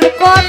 আমার কথা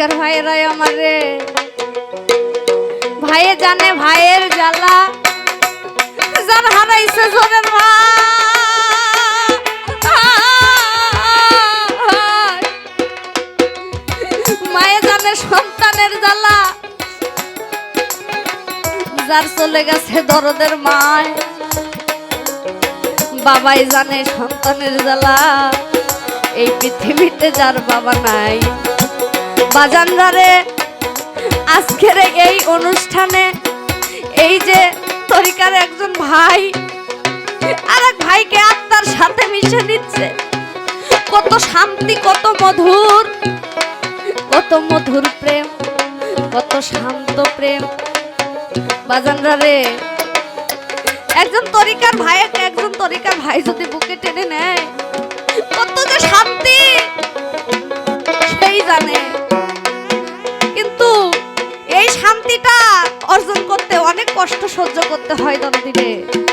তরিকার ভাইয়েরাই আমার রে। ভাইয়ে জানে ভাইয়ের জ্বালা, যার হারাইছে জনের ভাই মায়ে জানে সন্তানের জ্বালা, যার চলে গেছে দরদের মায়। বাবাই জানে সন্তানের জ্বালা, এই পৃথিবীতে যার বাবা নাই। বাজানরা রে আজকের এই অনুষ্ঠানে এই যে তরিকার একজন ভাই, আর এক ভাইকে আত্মার সাথে মিশে নিচ্ছে। কত শান্তি, কত মধুর কত মধুর প্রেম, কত শান্ত প্রেম। বাজানরা রে একজন তরিকার ভাই, একজন তরিকার ভাই যদি বুকে টেনে নেয়, কত যে শান্তি কষ্ট সহ্য করতে হয় দনদিনে